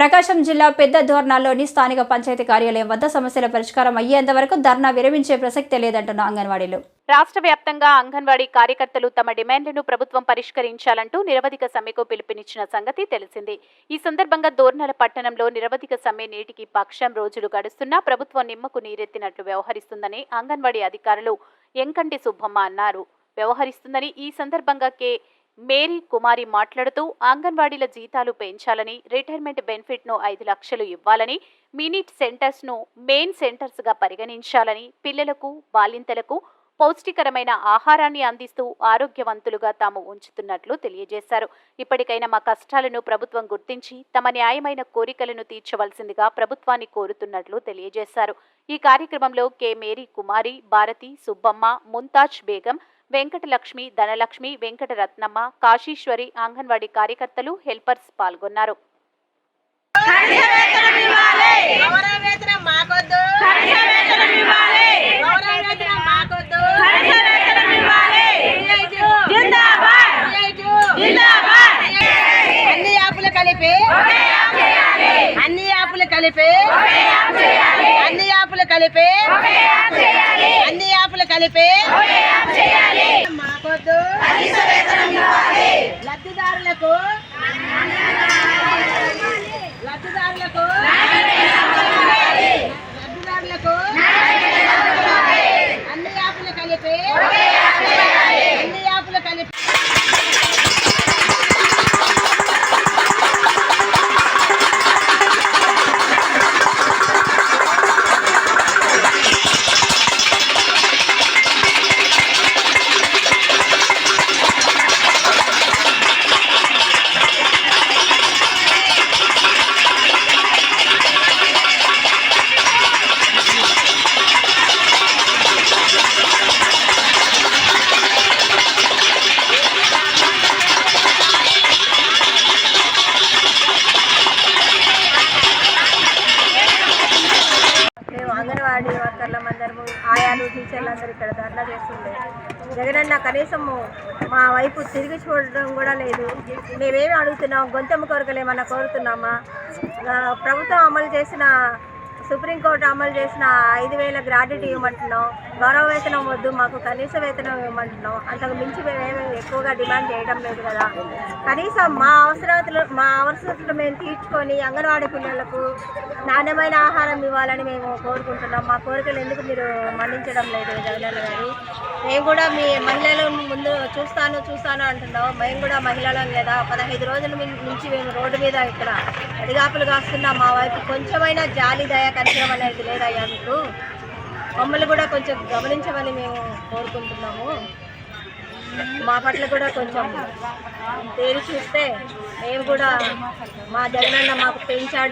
ప్రకాశం జిల్లా పెద్ద ధోరణాల్లోని స్థానిక పంచాయతీ కార్యాలయం వద్ద సమస్యల పరిష్కారం అయ్యేంత వరకు ధర్నా విరమించే ప్రసక్తే లేదంటున్న అంగన్వాడీలు. రాష్ట్ర వ్యాప్తంగా అంగన్వాడీ కార్యకర్తలు తమ డిమాండ్లను ప్రభుత్వం పరిష్కరించాలంటూ నిరవధిక సమ్మెకు పిలుపునిచ్చిన సంగతి తెలిసింది. ఈ సందర్భంగా దోర్నల పట్టణంలో నిరవధిక సమ్మె నేటికి పక్షం రోజులు గడుస్తున్నా ప్రభుత్వం నిమ్మకు నీరెత్తినట్లు వ్యవహరిస్తుందని అంగన్వాడీ అధికారులు ఎంకంటి సుబ్బమ్మ అన్నారు. వ్యవహరిస్తుందని ఈ సందర్భంగా కె. మేరీ కుమారి మాట్లాడుతూ అంగన్వాడీల జీతాలు పెంచాలని రిటైర్మెంట్ బెనిఫిట్ను ఐదు లక్షలు ఇవ్వాలని మినిట్ సెంటర్స్ను మెయిన్ సెంటర్స్గా పరిగణించాలని పిల్లలకు బాలింతలకు పౌష్టికరమైన ఆహారాన్ని అందిస్తూ ఆరోగ్యవంతులుగా తాము ఉంచుతున్నట్లు తెలియజేశారు. ఇప్పటికైనా మా కష్టాలను ప్రభుత్వం గుర్తించి తమ న్యాయమైన కోరికలను తీర్చవలసిందిగా ప్రభుత్వాన్ని కోరుతున్నట్లు తెలియజేశారు. ఈ కార్యక్రమంలో కె. మేరీ కుమారి భారతి సుబ్బమ్మ ముంతాజ్ బేగం వెంకటలక్ష్మి ధనలక్ష్మి వెంకటరత్నమ్మ కాశీశ్వరి అంగన్వాడీ కార్యకర్తలు హెల్పర్స్ పాల్గొన్నారు. అన్ని యాపులు కలిపి కలిపి అన్ని యాపులు కలిపి అన్ని యాపులు కలిపి అందరూ ఆయాలు టీచర్లు అందరూ ఇక్కడ ధర్నా చేస్తుండే. జగనన్న కనీసం మా వైపు తిరిగి చూడడం కూడా లేదు. మేమేమి అడుగుతున్నాం? గొంతెమ్మ కోరికలు ఏమన్నా కోరుతున్నామా ప్రభుత్వం అమలు చేసిన సుప్రీంకోర్టు అమలు చేసిన ఐదు వేల గ్రాడ్యుటీ ఇవ్వమంటున్నాం. గౌరవ వేతనం వద్దు మాకు కనీస వేతనం ఇవ్వమంటున్నాం. అంతకు మించి మేమేమి ఎక్కువగా డిమాండ్ చేయడం లేదు కదా. కనీసం మా అవసరాలు మా అవసరాలు మేము తీర్చుకొని అంగన్వాడీ పిల్లలకు నాణ్యమైన ఆహారం ఇవ్వాలని మేము కోరుకుంటున్నాం. మా కోరికలు ఎందుకు మీరు మన్నించడం లేదు జగనన్న గారు? మేము కూడా మీ మహిళలు ముందు చూస్తాను చూస్తాను అంటున్నాం. మేము కూడా మహిళలం కదా. పదహైదు రోజుల నుంచి మేము రోడ్డు మీద ఇక్కడ అడిగాపులు కాస్తున్నా మా వైపు కొంచెమైనా జాలి దయ కనిపించడం అనేది లేదయ్యా మీకు. మమ్మల్ని కూడా కొంచెం గమనించమని మేము కోరుకుంటున్నాము. మా పట్ల కూడా కొంచెం తేరి చూస్తే మేము కూడా మా జగనన్న మాకు పెంచాడు.